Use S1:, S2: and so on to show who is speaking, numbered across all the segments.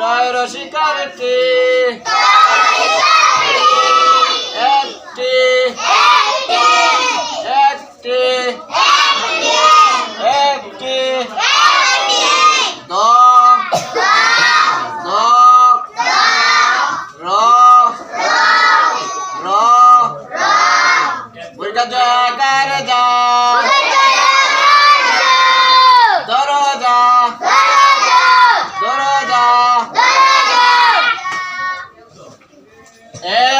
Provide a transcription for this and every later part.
S1: তাই রসিকারটি É.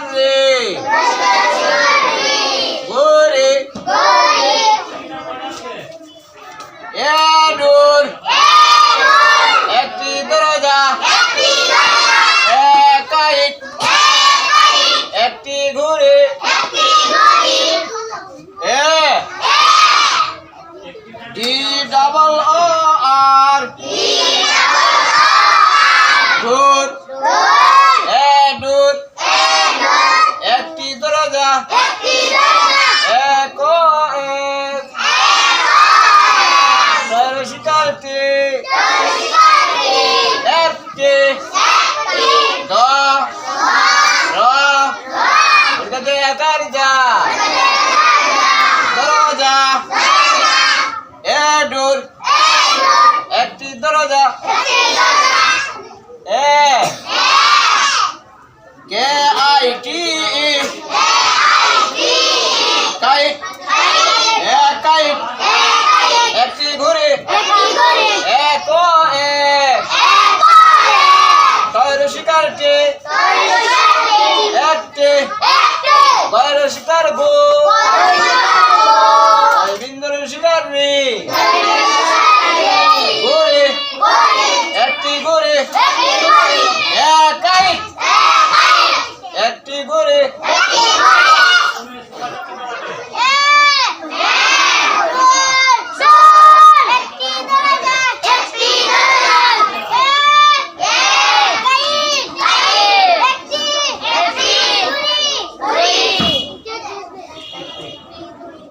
S1: tarde. F K. বাইরের শিকার গো। বিন্দরের শিকার রে। গোরে একটি গোরে